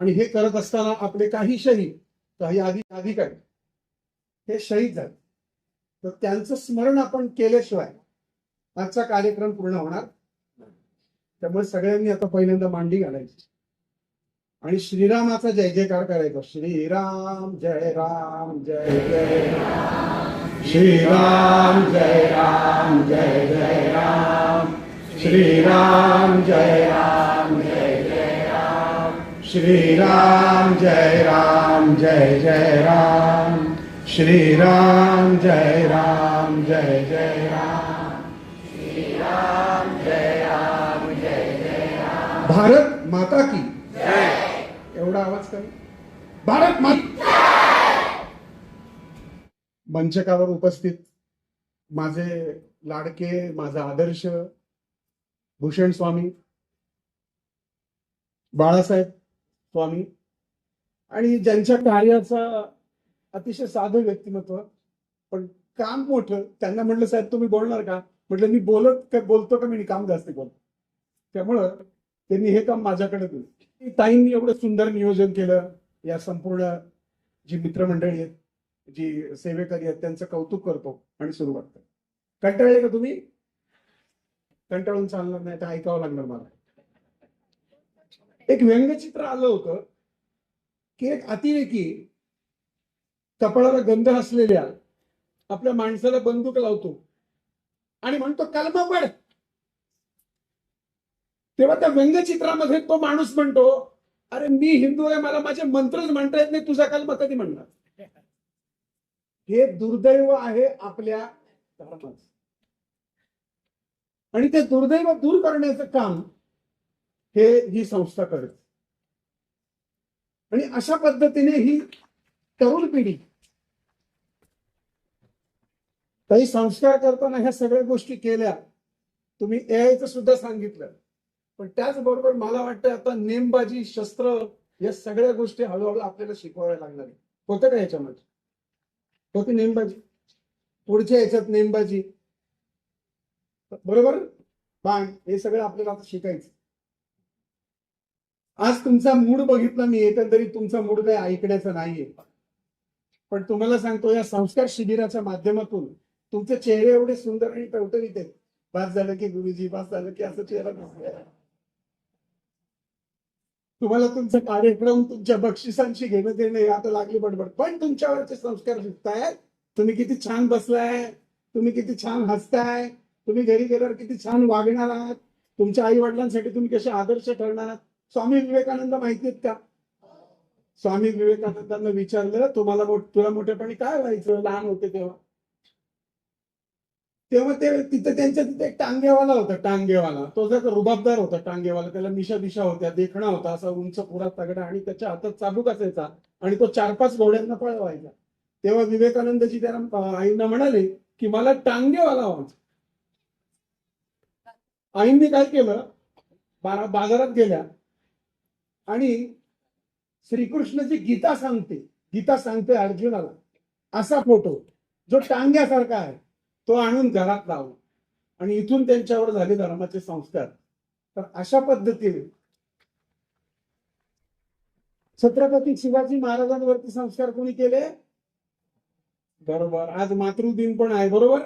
आणि हे करत असताना आपले काही शहीद काही आधी अधिकारी हे शहीद झाले. तर त्यांचं स्मरण आपण केल्याशिवाय आजचा कार्यक्रम पूर्ण होणार त्यामुळे सगळ्यांनी आता पहिल्यांदा मांडी घालायची. आणि श्रीरामाचा जय जयकार करायचा. श्रीराम जय राम जय जय राम. श्रीराम जय राम जय जय राम. श्रीराम राम जय जय राम. श्रीराम जय राम जय जय राम। श्रीराम जय राम जय जय राम। श्रीराम जय राम जय जय राम भारत माता की। एवढा आवाज कमी भारत माता मंचकावर उपस्थित माझे लाडके माझा आदर्श भूषण स्वामी बाळासाहेब स्वामी. आणि ज्यांच्या कार्याचा अतिशय साधं व्यक्तिमत्व पण काम मोठं त्यांना म्हटलं साहेब तुम्ही बोलणार का? म्हटलं मी बोलत का बोलतो का मी काम जास्त बोलतो त्यामुळं त्यांनी हे काम माझ्याकडे दिलं. ताईंनी एवढं सुंदर नियोजन केलं या संपूर्ण जी मित्रमंडळी आहेत जी सेवेकरी आहेत त्यांचं कौतुक करतो आणि सुरुवात करतो. कंटाळले का तुम्ही? कंटाळून चालणार नाही तर ऐकावं लागणार मला. एक व्यंगचित्र आलं होतं की एक अतिरेकी कपाळाला गंध असलेल्या आपल्या माणसाला बंदूक लावतो आणि म्हणतो कलमा पड. तेव्हा त्या व्यंगचित्रामध्ये तो माणूस म्हणतो अरे मी हिंदू आहे मला माझे मंत्रच म्हणता येत नाही तुझा कलमा कधी म्हणणार? हे दुर्दैव आहे आपल्या धर्माचं. आणि ते दुर्दैव दूर करण्याचं काम हे ही संस्था करत. आणि अशा पद्धतीने ही तरुण पिढी काही संस्कार करताना ह्या सगळ्या गोष्टी केल्या तुम्ही एआयचं सुद्धा सांगितलं. पण त्याचबरोबर मला वाटतं आता नेमबाजी शस्त्र या सगळ्या गोष्टी हळूहळू आपल्याला शिकवाव्या लागणार. आहे. होतं का याच्यामध्ये? होती नेमबाजी? पुढच्या याच्यात नेमबाजी? बरोबर? बाण हे सगळं आपल्याला आता शिकायचं. आज तुमचा मूड बघितला मी एकंदरीत तुमचा मूड काही ऐकण्याचा नाहीये. पण तुम्हाला सांगतो या संस्कार शिबिराच्या माध्यमातून तुमचे चेहरे एवढे सुंदर आणि टवटवीत आहेत. पास झालं की गुरुजी पास झालं की असं चेहरा तुम्हाला तुमचा कार्यक्रम तुमच्या बक्षिसांशी घेणं देणं आता लागली बडबड. पण तुमच्यावरचे संस्कार दिसतायत. तुम्ही किती छान बसलाय तुम्ही किती छान हसताय तुम्ही घरी गेल्यावर किती छान वागणार आहात. तुमच्या आई वडिलांसाठी तुम्ही कसे आदर्श ठरणार आहात. स्वामी विवेकानंद माहिती आहेत का? स्वामी विवेकानंदांना विचारलं तुम्हाला तुला मोठेपणी काय व्हायचं? लहान होते तेव्हा. तेव्हा ते तिथे त्यांच्या तिथे एक टांगेवाला होता टांगेवाला. तो जर रुबाबदार होता टांगेवाला. त्याला मिशा दिशा होत्या देखणा होता असा उंच पुरा तगडा आणि त्याच्या हातात चाबूक असायचा आणि तो चार पाच घोड्यांना पळवायचा. तेव्हा विवेकानंदजी त्याला आईंना म्हणाले की मला टांगेवाला व्हायचं. आईंनी काय केलं? बाजारात गेल्या. आणि श्रीकृष्णाची गीता सांगते. गीता सांगते अर्जुनाला. असा फोटो जो टांग्यासारखा आहे. तो आणून घरात लावला. आणि इथून त्यांच्यावर झाले धर्माचे संस्कार. तर अशा पद्धतीने छत्रपती शिवाजी महाराजांवरती संस्कार कोणी केले? बरोबर. आज मातृदिन पण आहे बरोबर?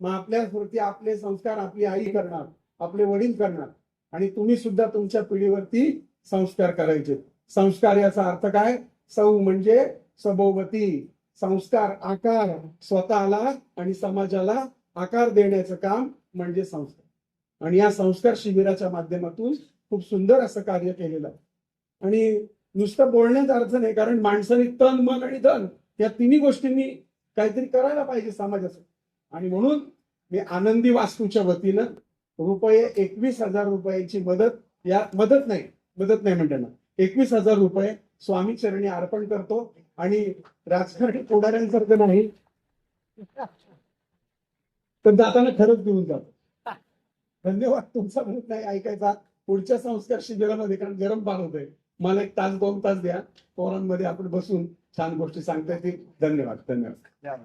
मग आपल्यावरती आपले संस्कार आपली आई करणार आपले वडील करणार. आणि तुम्ही सुद्धा तुमच्या पिढीवरती संस्कार करायचे. संस्कार याचा अर्थ काय? सौ म्हणजे सभोवती. संस्कार आकार स्वतःला आणि समाजाला आकार देण्याचं काम म्हणजे संस्कार. आणि या संस्कार शिबिराच्या माध्यमातून खूप सुंदर असं कार्य केलेलं आहे. आणि नुसतं बोलण्याचा अर्थ नाही कारण माणसाने तन मन आणि धन या तिन्ही गोष्टींनी काहीतरी करायला पाहिजे समाजाचं. आणि म्हणून मी आनंदी वास्तूच्या वतीनं रुपये एकवीस हजार रुपयांची मदत या मदत नाही मदत नाही म्हणताना. एकवीस हजार रुपये स्वामी चरणी अर्पण करतो आणि राजकारणी पुढाऱ्यांसारखं नाही. तर जाताना खरंच देऊन जातो धन्यवाद तुमचा म्हणत नाही ऐकायचा. पुढच्या संस्कार शिबिरामध्ये कारण गरम पार आहे मला एक तास दोन तास द्या. पोरांमध्ये आपण बसून छान गोष्टी सांगता येतील. धन्यवाद धन्यवाद.